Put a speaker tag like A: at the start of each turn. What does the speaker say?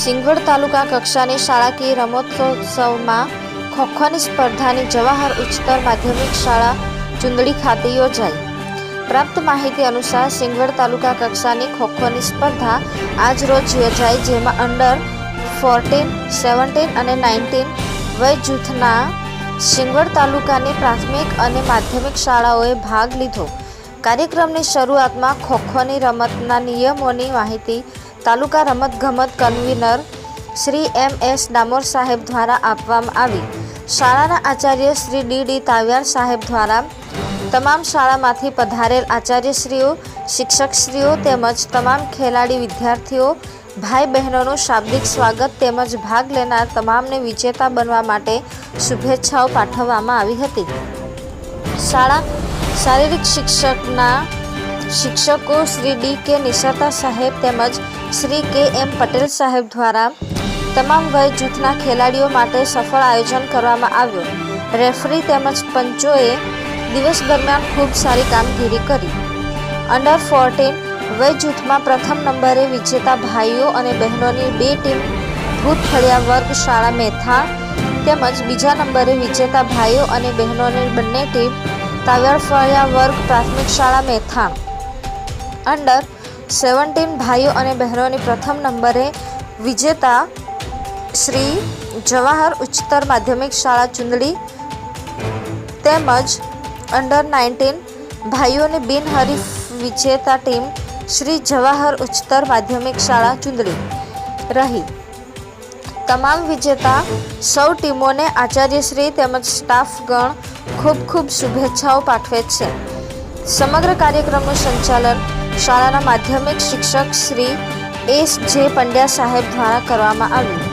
A: સિંગવડ તાલુકા કક્ષાની શાળાકીય રમતોત્સવમાં ખોખોની સ્પર્ધાની જવાહર ઉચ્ચતર માધ્યમિક શાળા ચુંદડી ખાતે યોજાઈ. પ્રાપ્ત માહિતી અનુસાર સિંગવડ તાલુકા કક્ષાની ખોખોની સ્પર્ધા આજ રોજ યોજાઈ, જેમાં અંડર ફોર્ટીન, સેવન્ટીન અને નાઇન્ટીન વય જૂથના સિંગવડ તાલુકાની પ્રાથમિક અને માધ્યમિક શાળાઓએ ભાગ લીધો. કાર્યક્રમની શરૂઆતમાં ખોખોની રમતના નિયમોની માહિતી તાલુકા રમતગમત convener Shri M S Damor સાહેબ દ્વારા આપવામાં આવી. શાળાના આચાર્ય શ્રી ડી ડી તાવ્યાર સાહેબ દ્વારા તમામ શાળામાંથી પધારેલ આચાર્યશ્રીઓ, શિક્ષકશ્રીઓ તેમજ તમામ ખેલાડી વિદ્યાર્થીઓ ભાઈ બહેનોનું શાબ્દિક સ્વાગત તેમજ ભાગ લેનાર તમામને વિજેતા બનવા માટે શુભેચ્છાઓ પાઠવવામાં આવી હતી. શાળા શારીરિક શિક્ષકના શિક્ષકો શ્રી ડી કે નિશાતા સાહેબ તેમજ શ્રી કે એમ પટેલ સાહેબ દ્વારા તમામ વય જૂથના ખેલાડીઓ માટે સફળ આયોજન કરવામાં આવ્યું. રેફરી તેમજ પંચોએ દિવસ દરમિયાન ખૂબ સારી કામગીરી કરી. અંડર ફોર્ટીન વય જૂથમાં પ્રથમ નંબરે વિજેતા ભાઈઓ અને બહેનોની બે ટીમ ભૂતફળિયા વર્ગ શાળા મેથા તેમજ બીજા નંબરે વિજેતા ભાઈઓ અને બહેનોની બંને ટીમ તાવ્યાળફળિયા વર્ગ પ્રાથમિક શાળા મેથાણ અંડર સેવન્ટીન ભાઈઓ અને બહેનોની પ્રથમ નંબરે વિજેતા શ્રી જવાહર ઉચ્ચતર માધ્યમિક શાળા ચુંદડી તેમજ અંડર નાઇન્ટીન ભાઈઓની બિનહરીફ વિજેતા ટીમ શ્રી જવાહર ઉચ્ચતર માધ્યમિક શાળા ચુંદડી રહી. તમામ વિજેતા સૌ ટીમોને આચાર્યશ્રી તેમજ સ્ટાફગણ ખૂબ ખૂબ શુભેચ્છાઓ પાઠવે છે. સમગ્ર કાર્યક્રમનું સંચાલન શાળાના માધ્યમિક શિક્ષક શ્રી એસ જે પંડ્યા સાહેબ દ્વારા કરવામાં આવ્યું.